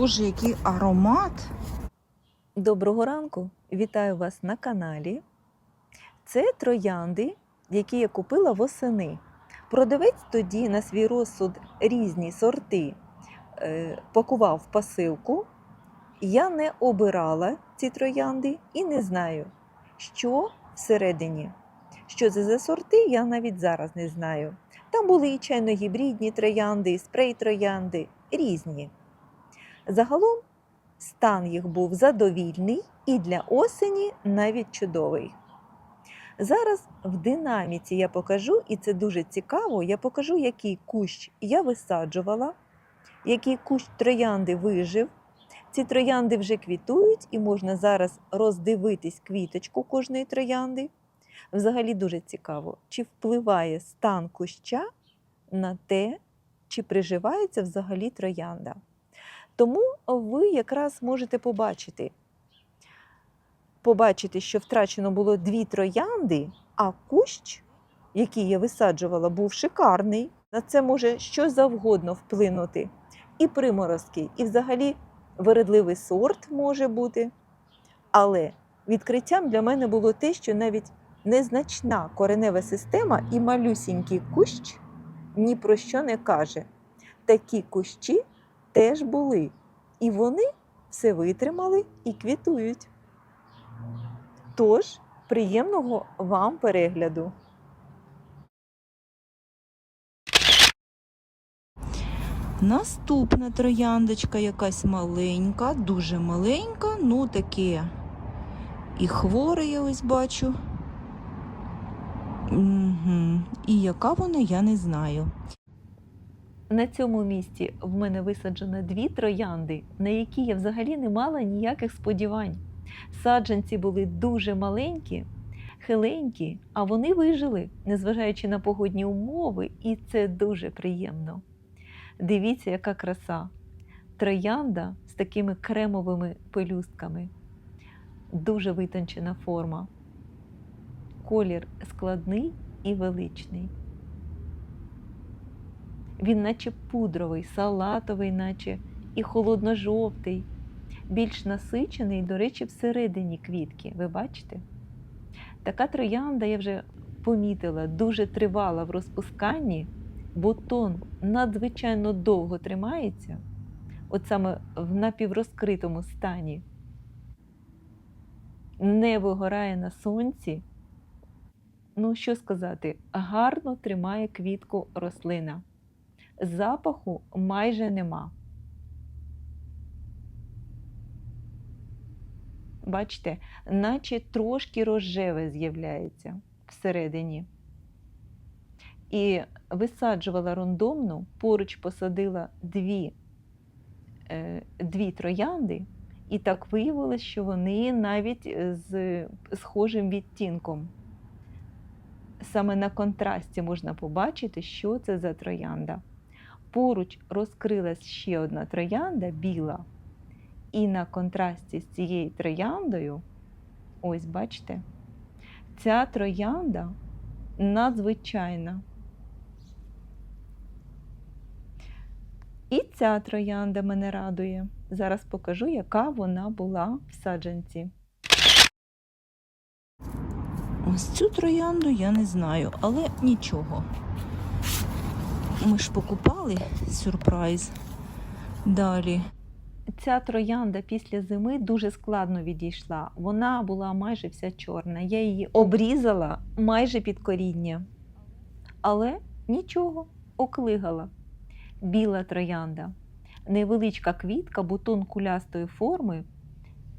Боже, який аромат. Доброго ранку! Вітаю вас на каналі. Це троянди, які я купила восени. Продавець тоді на свій розсуд різні сорти е, пакував в посилку. Я не обирала ці троянди і не знаю, що всередині. Що це за сорти, я навіть зараз не знаю. Там були і чайно-гібридні троянди, і спрей-троянди, різні. Загалом стан їх був задовільний і для осені навіть чудовий. Зараз в динаміці я покажу, і це дуже цікаво, я покажу, який кущ я висаджувала, який кущ троянди вижив. Ці троянди вже квітують, і можна зараз роздивитись квіточку кожної троянди. Взагалі дуже цікаво, чи впливає стан куща на те, чи приживається взагалі троянда. Тому ви якраз можете побачити, побачити, що втрачено було дві троянди, а кущ, який я висаджувала, був шикарний. На це може що завгодно вплинути. І приморозки, і взагалі вередливий сорт може бути. Але відкриттям для мене було те, що навіть незначна коренева система і малюсінький кущ ні про що не каже. Такі кущі теж були. І вони все витримали і квітують. Тож, приємного вам перегляду! Наступна трояндочка якась маленька, дуже маленька, ну таке. І хворе я ось бачу. Угу. І яка вона, я не знаю. На цьому місці в мене висаджено дві троянди, на які я взагалі не мала ніяких сподівань. Саджанці були дуже маленькі, хиленькі, а вони вижили, незважаючи на погодні умови, і це дуже приємно. Дивіться, яка краса! Троянда з такими кремовими пелюстками. Дуже витончена форма. Колір складний і величний. Він наче пудровий, салатовий, наче і холодно-жовтий, більш насичений, до речі, всередині квітки. Ви бачите? Така троянда, я вже помітила, дуже тривала в розпусканні, бутон надзвичайно довго тримається, от саме в напіврозкритому стані, не вигорає на сонці. Ну, що сказати, гарно тримає квітку рослина запаху майже нема. Бачите, наче трошки рожеве з'являється всередині. І висаджувала рандомно, поруч посадила дві, е, дві троянди, і так виявилось, що вони навіть з схожим відтінком. Саме на контрасті можна побачити, що це за троянда. Поруч розкрилась ще одна троянда біла, і на контрасті з цією трояндою, ось бачите, ця троянда надзвичайна. І ця троянда мене радує. Зараз покажу, яка вона була в саджанці. Ось цю троянду я не знаю, але нічого. Ми ж покупали сюрприз. Далі. Ця троянда після зими дуже складно відійшла. Вона була майже вся чорна. Я її обрізала майже під коріння. Але нічого, оклигала. Біла троянда. Невеличка квітка, бутон кулястої форми,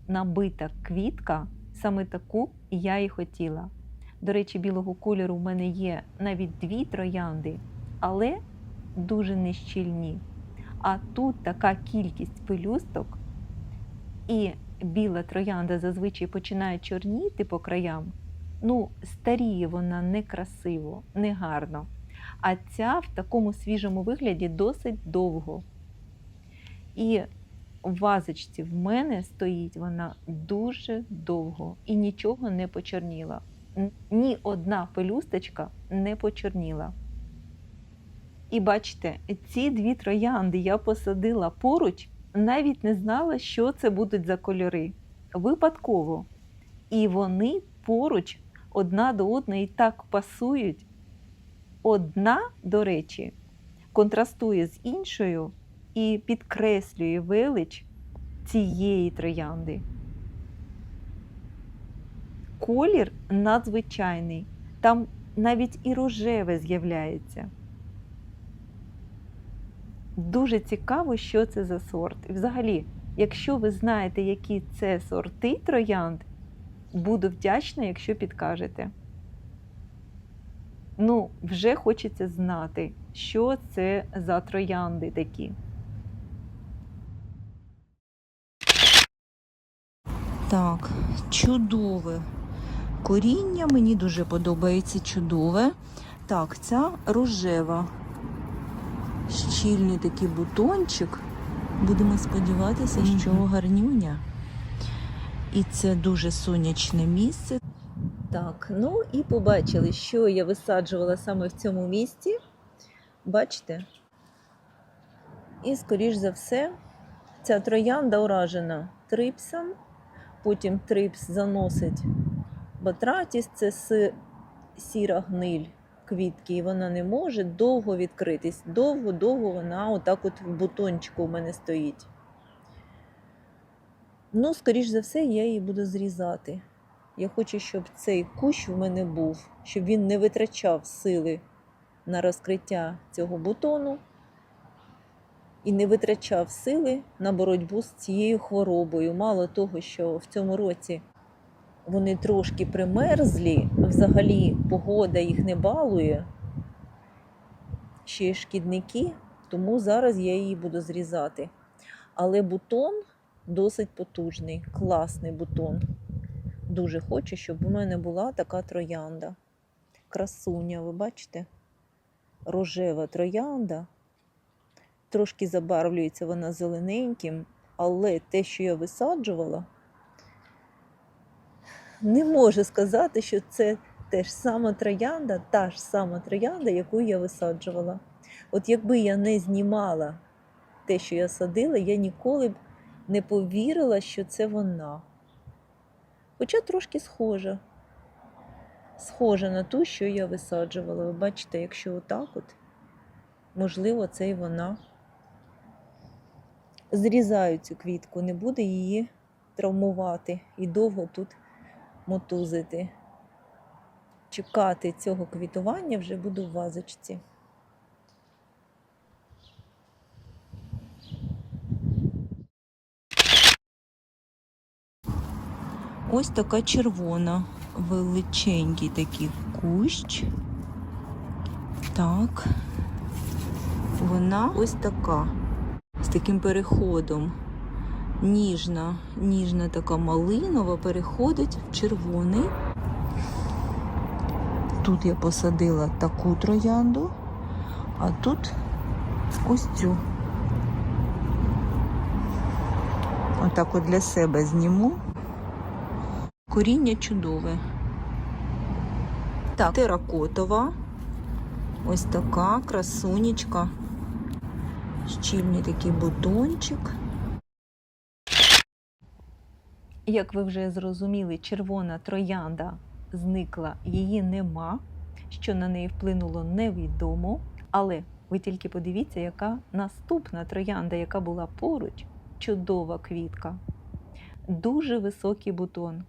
набита квітка, саме таку я і хотіла. До речі, білого кольору в мене є навіть дві троянди, але дуже нещільні. А тут така кількість пелюсток, і біла троянда зазвичай починає чорніти по краям. Ну, старіє вона некрасиво, негарно. А ця в такому свіжому вигляді досить довго. І в вазочці в мене стоїть вона дуже довго і нічого не почорніла. Ні одна пелюсточка не почорніла. І бачите, ці дві троянди я посадила поруч, навіть не знала, що це будуть за кольори. Випадково. І вони поруч одна до одної так пасують. Одна, до речі, контрастує з іншою і підкреслює велич цієї троянди. Колір надзвичайний, там навіть і рожеве з'являється. Дуже цікаво, що це за сорт. І взагалі, якщо ви знаєте, які це сорти троянд, буду вдячна, якщо підкажете. Ну, вже хочеться знати, що це за троянди такі. Так, чудове коріння. Мені дуже подобається чудове. Так, ця рожева. Щільний такий бутончик. Будемо сподіватися, що Мгм. гарнюня. І це дуже сонячне місце. Так, ну і побачили, що я висаджувала саме в цьому місці. Бачите? І, скоріш за все, ця троянда уражена трипсом, потім трипс заносить батратіс, це сіра гниль квітки, і вона не може довго відкритись. Довго-довго вона отак от в бутончику у мене стоїть. Ну, скоріш за все, я її буду зрізати. Я хочу, щоб цей кущ в мене був, щоб він не витрачав сили на розкриття цього бутону і не витрачав сили на боротьбу з цією хворобою. Мало того, що в цьому році вони трошки примерзлі, взагалі погода їх не балує, ще й шкідники, тому зараз я її буду зрізати. Але бутон досить потужний, класний бутон. Дуже хочу, щоб у мене була така троянда. Красуня, ви бачите? Рожева троянда. Трошки забарвлюється вона зелененьким, але те, що я висаджувала, не можу сказати, що це те ж сама троянда, та ж сама троянда, яку я висаджувала. От якби я не знімала те, що я садила, я ніколи б не повірила, що це вона. Хоча трошки схожа. Схожа на ту, що я висаджувала. Ви бачите, якщо отак от, можливо, це і вона. Зрізаю цю квітку, не буде її травмувати і довго тут мотузити. Чекати цього квітування вже буду в вазочці. Ось така червона, величенький такий кущ. Так. Вона ось така, з таким переходом. Ніжна, ніжна така малинова переходить в червоний. Тут я посадила таку троянду, а тут ось цю. Отак от для себе зніму. Коріння чудове. Так, теракотова. Ось така красунечка. Щільний такий бутончик. Як ви вже зрозуміли, червона троянда зникла, її нема. Що на неї вплинуло, невідомо. Але ви тільки подивіться, яка наступна троянда, яка була поруч, чудова квітка. Дуже високий бутон,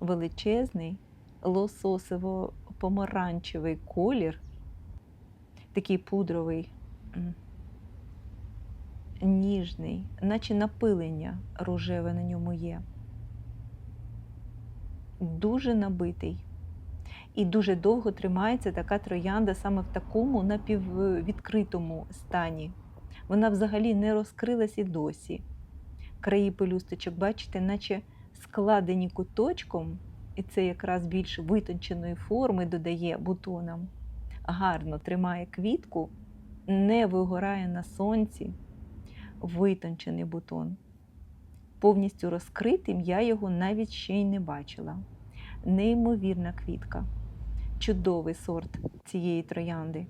величезний, лососово-помаранчевий колір, такий пудровий, ніжний, наче напилення рожеве на ньому є. Дуже набитий. І дуже довго тримається така троянда саме в такому напіввідкритому стані. Вона взагалі не розкрилась і досі. Краї пелюсточок, бачите, наче складені куточком, і це якраз більш витонченої форми додає бутонам. Гарно тримає квітку, не вигорає на сонці, витончений бутон. Повністю розкритим я його навіть ще й не бачила. Неймовірна квітка, чудовий сорт цієї троянди.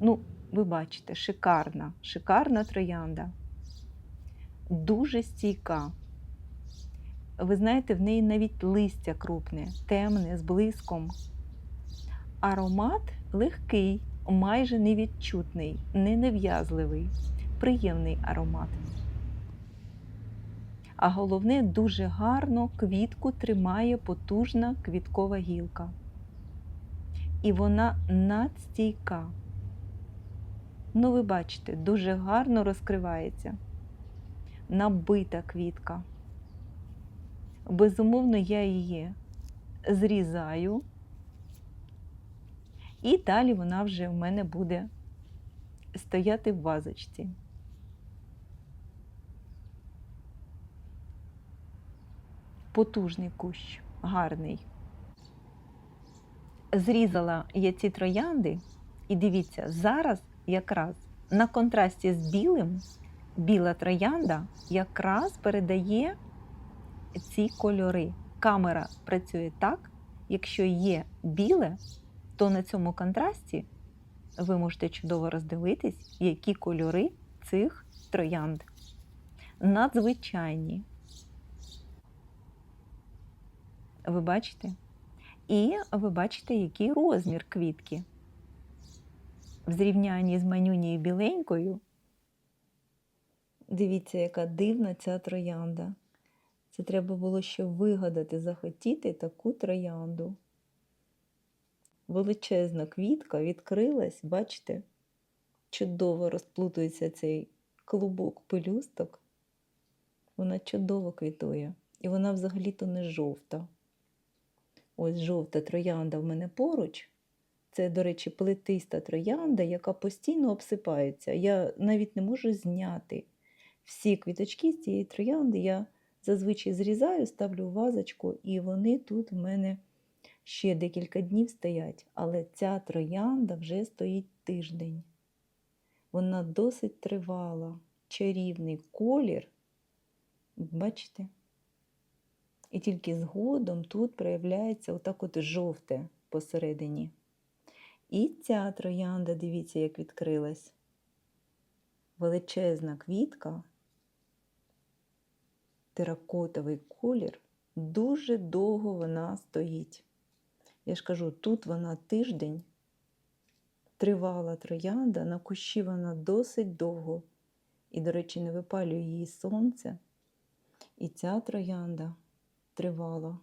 Ну, ви бачите, шикарна, шикарна троянда. дуже стійка. Ви знаєте, в неї навіть листя крупне, темне, з блиском. Аромат легкий, майже невідчутний, не нев'язливий, приємний аромат. А головне, дуже гарно квітку тримає потужна квіткова гілка. І вона надстійка. Ну, ви бачите, дуже гарно розкривається. Набита квітка. Безумовно, я її зрізаю, і далі вона вже в мене буде стояти в вазочці. Потужний кущ, гарний. Зрізала я ці троянди, і дивіться, зараз якраз на контрасті з білим біла троянда якраз передає ці кольори. Камера працює так, якщо є біле, то на цьому контрасті ви можете чудово роздивитись, які кольори цих троянд. Надзвичайні. Ви бачите? І ви бачите, який розмір квітки. В зрівнянні з манюнією біленькою. Дивіться, яка дивна ця троянда. Це треба було ще вигадати, захотіти таку троянду. Величезна квітка відкрилась, бачите? Чудово розплутується цей клубок пелюсток. Вона чудово квітує. І вона взагалі-то не жовта. Ось жовта троянда в мене поруч. Це, до речі, плетиста троянда, яка постійно обсипається. Я навіть не можу зняти всі квіточки з цієї троянди. Я зазвичай зрізаю, ставлю в вазочку, і вони тут в мене ще декілька днів стоять. Але ця троянда вже стоїть тиждень. Вона досить тривала, чарівний колір. Бачите? І тільки згодом тут проявляється отак от жовте посередині. І ця троянда, дивіться, як відкрилась. Величезна квітка, теракотовий колір, дуже довго вона стоїть. Я ж кажу, тут вона тиждень, тривала троянда, на кущі вона досить довго. І, до речі, не випалює її сонце. І ця троянда тривала.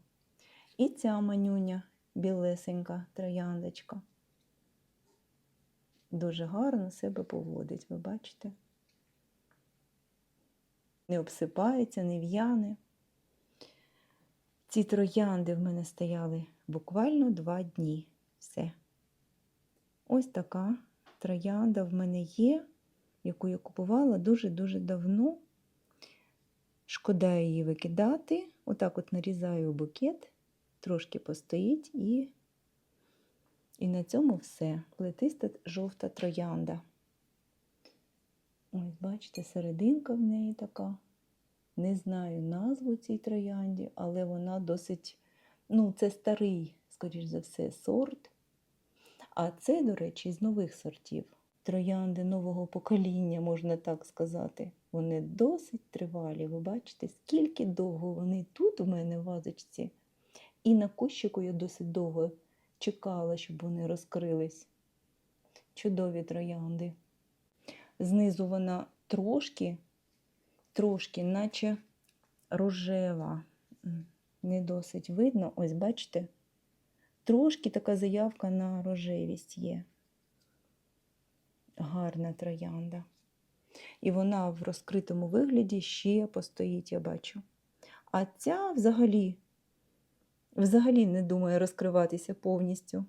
І ця манюня, білесенька трояндочка. Дуже гарно себе поводить, ви бачите? Не обсипається, не в'яне. Ці троянди в мене стояли буквально два дні. Все. Ось така троянда в мене є, яку я купувала дуже-дуже давно. Шкода її викидати. Отак от нарізаю букет, трошки постоїть і, і на цьому все. Плетиста жовта троянда. Ось, бачите, серединка в неї така. Не знаю назву цій троянді, але вона досить, ну, це старий, скоріш за все, сорт. А це, до речі, з нових сортів. Троянди нового покоління, можна так сказати. Вони досить тривалі. Ви бачите, скільки довго вони тут у мене в вазочці. І на кущику я досить довго чекала, щоб вони розкрились. Чудові троянди. Знизу вона трошки, трошки, наче рожева. Не досить видно. Ось, бачите, трошки така заявка на рожевість є. Гарна троянда. І вона в розкритому вигляді ще постоїть, я бачу. А ця взагалі, взагалі не думає розкриватися повністю,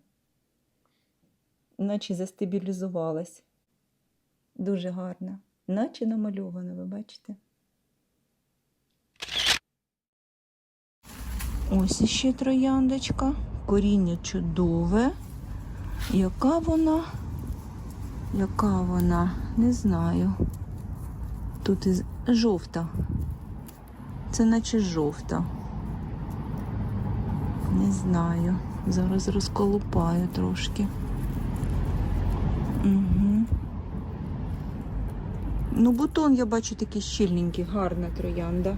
наче застабілізувалась. Дуже гарна, наче намальована, ви бачите? Ось іще трояндочка. Коріння чудове. Яка вона? Яка вона? Не знаю. Тут із жовта. Це наче жовта. Не знаю. Зараз розколупаю трошки. Угу. Ну, бутон я бачу такий щільненький, гарна троянда.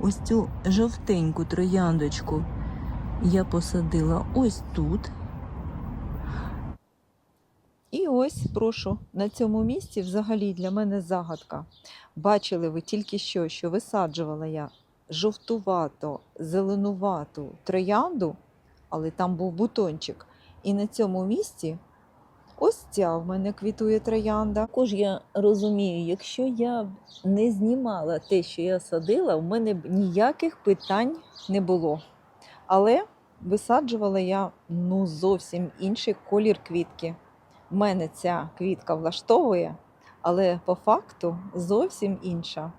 Ось цю жовтеньку трояндочку я посадила ось тут. І ось, прошу, на цьому місці взагалі для мене загадка. Бачили ви тільки що, що висаджувала я жовтувато, зеленувату троянду, але там був бутончик. І на цьому місці ось ця в мене квітує троянда. Також я розумію, якщо я б не знімала те, що я садила, в мене б ніяких питань не було. Але висаджувала я ну, зовсім інший колір квітки мене ця квітка влаштовує, але по факту зовсім інша.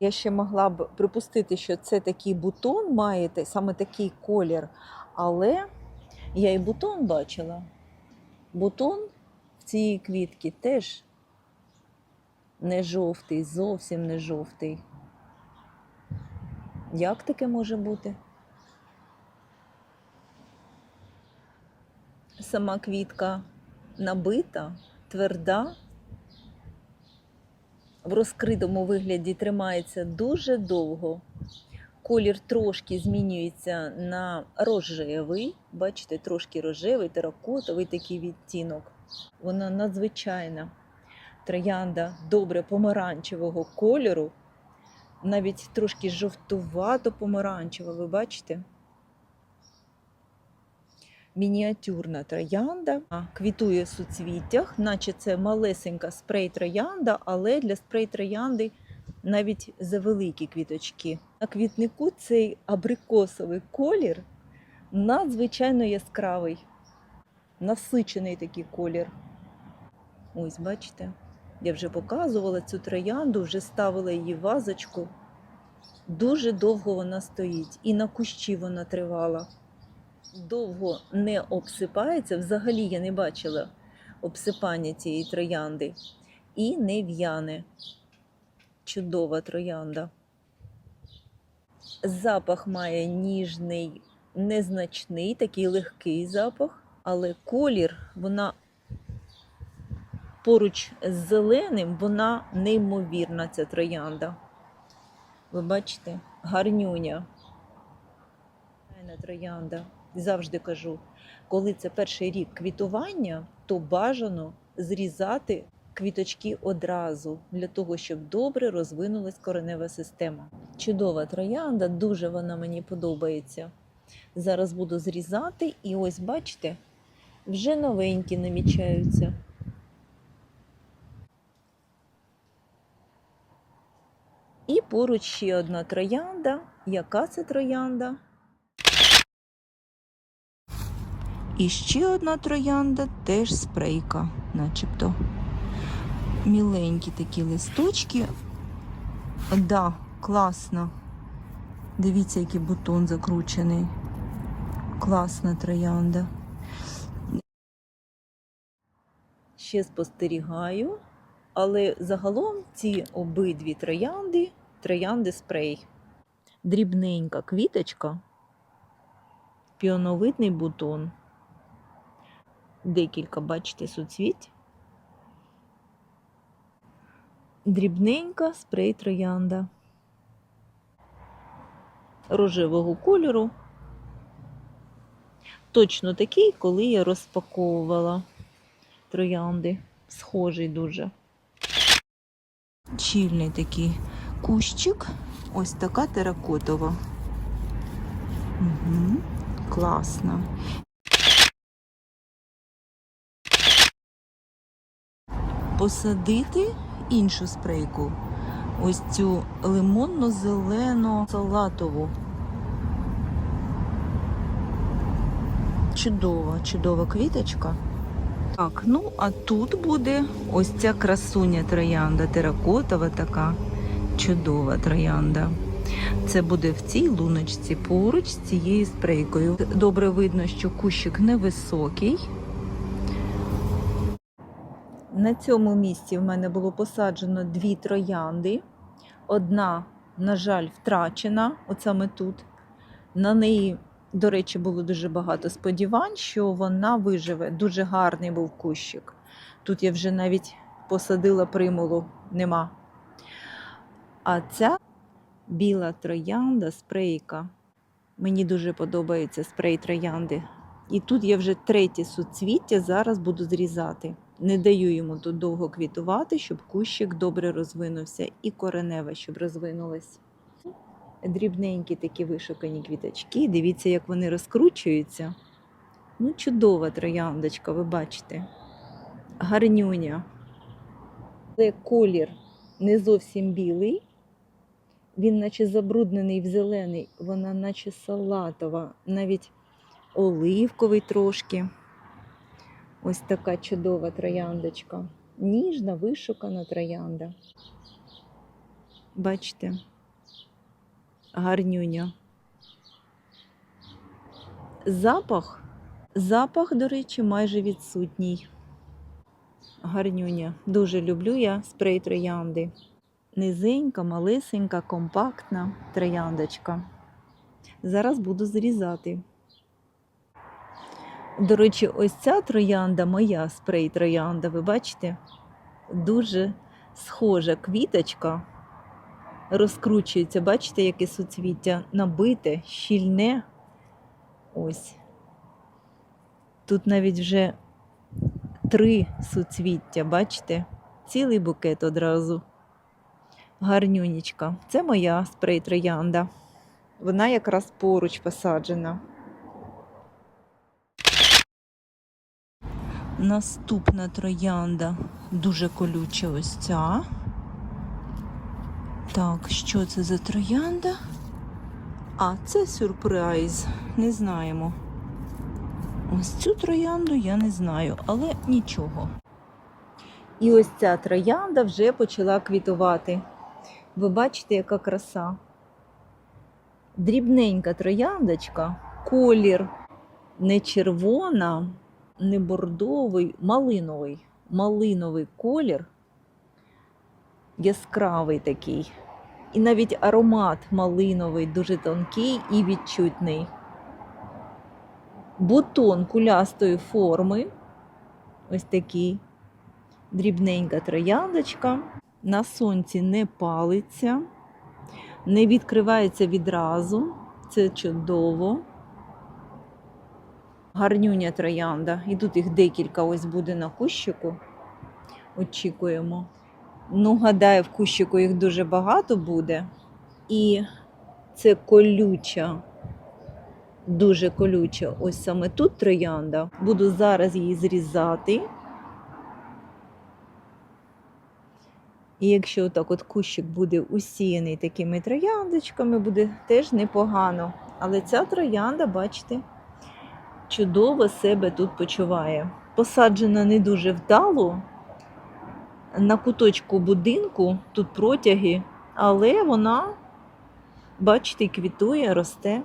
Я ще могла б припустити, що це такий бутон має саме такий колір, але я і бутон бачила. Бутон в цій квітці теж не жовтий, зовсім не жовтий. Як таке може бути? Сама квітка набита, тверда, в розкритому вигляді тримається дуже довго. Колір трошки змінюється на рожевий. Бачите, трошки рожевий, теракотовий такий відтінок. Вона надзвичайна. Троянда добре помаранчевого кольору, навіть трошки жовтувато-помаранчева, ви бачите? Мініатюрна троянда, квітує в суцвіттях, наче це малесенька спрей-троянда, але для спрей-троянди навіть завеликі квіточки. На квітнику цей абрикосовий колір надзвичайно яскравий, насичений такий колір. Ось, бачите, я вже показувала цю троянду, вже ставила її в вазочку. Дуже довго вона стоїть, і на кущі вона тривала довго не обсипається. Взагалі я не бачила обсипання цієї троянди. І не в'яне. Чудова троянда. Запах має ніжний, незначний, такий легкий запах, але колір вона поруч з зеленим, вона неймовірна, ця троянда. Ви бачите, гарнюня. Троянда завжди кажу, коли це перший рік квітування, то бажано зрізати квіточки одразу для того, щоб добре розвинулась коренева система. Чудова троянда, дуже вона мені подобається. Зараз буду зрізати, і ось бачите, вже новенькі намічаються. І поруч ще одна троянда. Яка це троянда? І ще одна троянда, теж спрейка, начебто. Міленькі такі листочки. Да, класно. Дивіться, який бутон закручений. Класна троянда. ще спостерігаю, але загалом ці обидві троянди троянди спрей. Дрібненька квіточка, піоновидний бутон. Декілька, бачите, суцвіть. Дрібненька спрей троянда. Рожевого кольору. Точно такий, коли я розпаковувала троянди. Схожий дуже. Чільний такий кущик. Ось така теракотова. Угу. Класно. Посадити іншу спрейку. Ось цю лимонно-зелену салатову. Чудова, чудова квіточка. Так, ну а тут буде ось ця красуня троянда, теракотова така чудова троянда. Це буде в цій луночці поруч з цією спрейкою. Добре видно, що кущик невисокий. На цьому місці в мене було посаджено дві троянди. Одна, на жаль, втрачена, от саме тут. На неї, до речі, було дуже багато сподівань, що вона виживе. Дуже гарний був кущик. Тут я вже навіть посадила примулу, нема. А ця біла троянда спрейка. Мені дуже подобається спрей троянди. І тут я вже третє суцвіття зараз буду зрізати. Не даю йому тут довго квітувати, щоб кущик добре розвинувся, і коренева, щоб розвинулась. Дрібненькі такі вишукані квіточки. Дивіться, як вони розкручуються. Ну, чудова трояндочка, ви бачите. Гарнюня. Але колір не зовсім білий. Він наче забруднений в зелений, вона наче салатова, навіть оливковий трошки. Ось така чудова трояндочка. Ніжна, вишукана троянда. Бачите? Гарнюня. Запах. Запах, до речі, майже відсутній. Гарнюня. Дуже люблю я спрей троянди. Низенька, малесенька, компактна трояндочка. Зараз буду зрізати. До речі, ось ця троянда моя спрей троянда, ви бачите? Дуже схожа квіточка. Розкручується, бачите, яке суцвіття набите, щільне. Ось. Тут навіть вже три суцвіття, бачите? Цілий букет одразу. Гарнюнічка. Це моя спрей троянда. Вона якраз поруч посаджена. Наступна троянда дуже колюча ось ця. Так, що це за троянда? А, це сюрприз. Не знаємо. Ось цю троянду я не знаю, але нічого. І ось ця троянда вже почала квітувати. Ви бачите, яка краса. Дрібненька трояндочка, колір не червона, не бордовий, малиновий. Малиновий колір, яскравий такий. І навіть аромат малиновий, дуже тонкий і відчутний. Бутон кулястої форми. Ось такий. Дрібненька трояндочка. На сонці не палиться, не відкривається відразу. Це чудово. Гарнюня троянда. І тут їх декілька ось буде на кущику. Очікуємо. Ну, гадаю, в кущику їх дуже багато буде. І це колюча, дуже колюча. Ось саме тут троянда. Буду зараз її зрізати. І якщо так от кущик буде усіяний такими трояндочками, буде теж непогано. Але ця троянда, бачите, чудово себе тут почуває. Посаджена не дуже вдало. На куточку будинку тут протяги, але вона, бачите, квітує, росте.